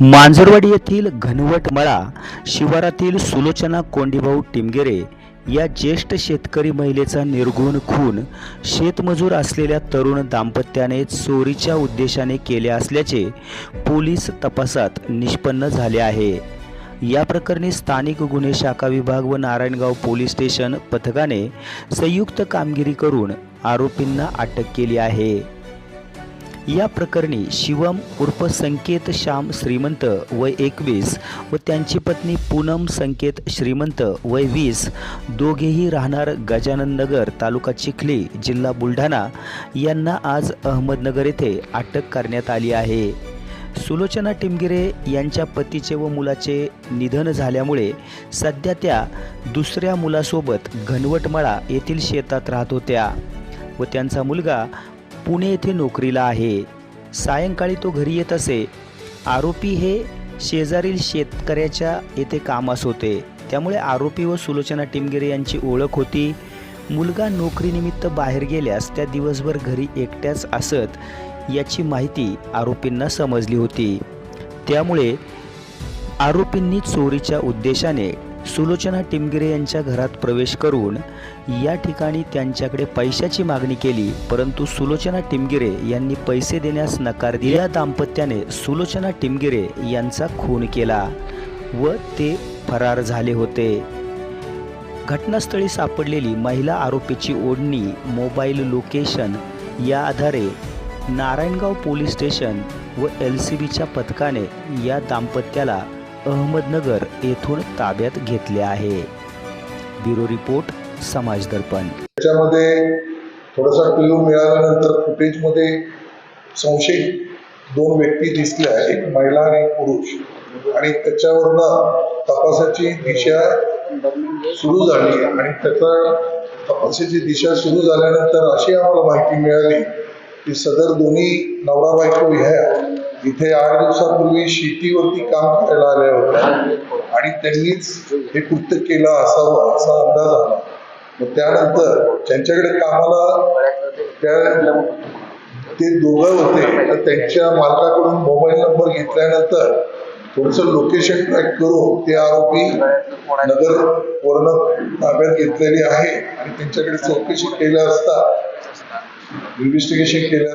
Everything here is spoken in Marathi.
मांजरवाडी येथील घनवट मळा शिवारातील सुलोचना कोंडीभाऊ टिमगेरे या ज्येष्ठ शेतकरी महिलेचा निर्गुण खून शेतमजूर असलेल्या तरुण दाम्पत्याने चोरीच्या उद्देशाने केले असल्याचे पोलीस तपासात निष्पन्न झाले आहे. या प्रकरणी स्थानिक गुन्हे शाखा विभाग व नारायणगाव पोलीस स्टेशन पथकाने संयुक्त कामगिरी करून आरोपींना अटक केली आहे. या प्रकरणी शिवम उर्फ संकेत श्याम श्रीमंत वय एकवीस व त्यांची पत्नी पूनम संकेत श्रीमंत वय वीस दोघेही राहणार गजानन नगर तालुका चिखली जिल्हा बुलढाणा. यांना आज अहमदनगर येथे अटक करण्यात आली आहे. सुलोचना टिमगिरे यांच्या पतीचे व मुलाचे निधन झाल्यामुळे सध्या त्या दुसऱ्या मुलासोबत घनवटमळा येथील शेतात राहत होत्या व त्यांचा मुलगा पुणे येथे नोकरीला आहे. सायंकाळी तो घरी येत असे. आरोपी हे शेजारील शेतकऱ्याच्या येथे कामास होते. त्यामुळे आरोपी व सुलोचना टिमगिरे यांची ओळख होती. मुलगा नोकरीनिमित्त बाहेर गेल्यास त्या दिवसभर घरी एकट्याच असत याची माहिती आरोपींना समजली होती. त्यामुळे आरोपींनी चोरीच्या उद्देशाने सुलोचना टिमगिरे यांच्या घरात प्रवेश करून या ठिकाणी त्यांच्याकडे पैशाची मागणी केली परंतु सुलोचना टिमगिरे यांनी पैसे देण्यास नकार दिल्या दाम्पत्याने सुलोचना टिमगिरे यांचा खून केला व ते फरार झाले होते. घटनास्थळी सापडलेली महिला आरोपीची ओढणी मोबाईल लोकेशन या आधारे नारायणगाव पोलीस स्टेशन व एल सी बीच्या पथकाने या दाम्पत्याला अहमदनगर येथून ताब्यात घेतले आहे. ब्युरो रिपोर्ट समाज दर्पण. त्याच्यामध्ये थोडासा क्ल्यू मिळाल्यानंतर फुटेजमध्ये संशयित दोन व्यक्ती दिसल्या एक महिला आणि एक पुरुष. आणि त्याच्यावरनं तपासाची दिशा सुरू झाली आणि त्याचा तपासाची दिशा सुरू झाल्यानंतर अशी आम्हाला माहिती मिळाली की सदर दोन्ही नवरा बायको ह्या इथे आठ दिवसापूर्वी शेतीवरती काम करायला आल्या होत्या आणि त्यांनीच हे कृत्य केलं असावं असा अंदाज आला. मग त्यानंतर त्यांच्याकडे कामाला त्या ते दोघं होते. तर त्यांच्या मालकाकडून मोबाईल नंबर घेतल्यानंतर थोडस लोकेशन ट्रॅक करून ते आरोपी नगर वर्ण ताब्यात घेतलेली आहे. आणि त्यांच्याकडे चौकशी केल्या असता इन्व्हेस्टिगेशन केल्या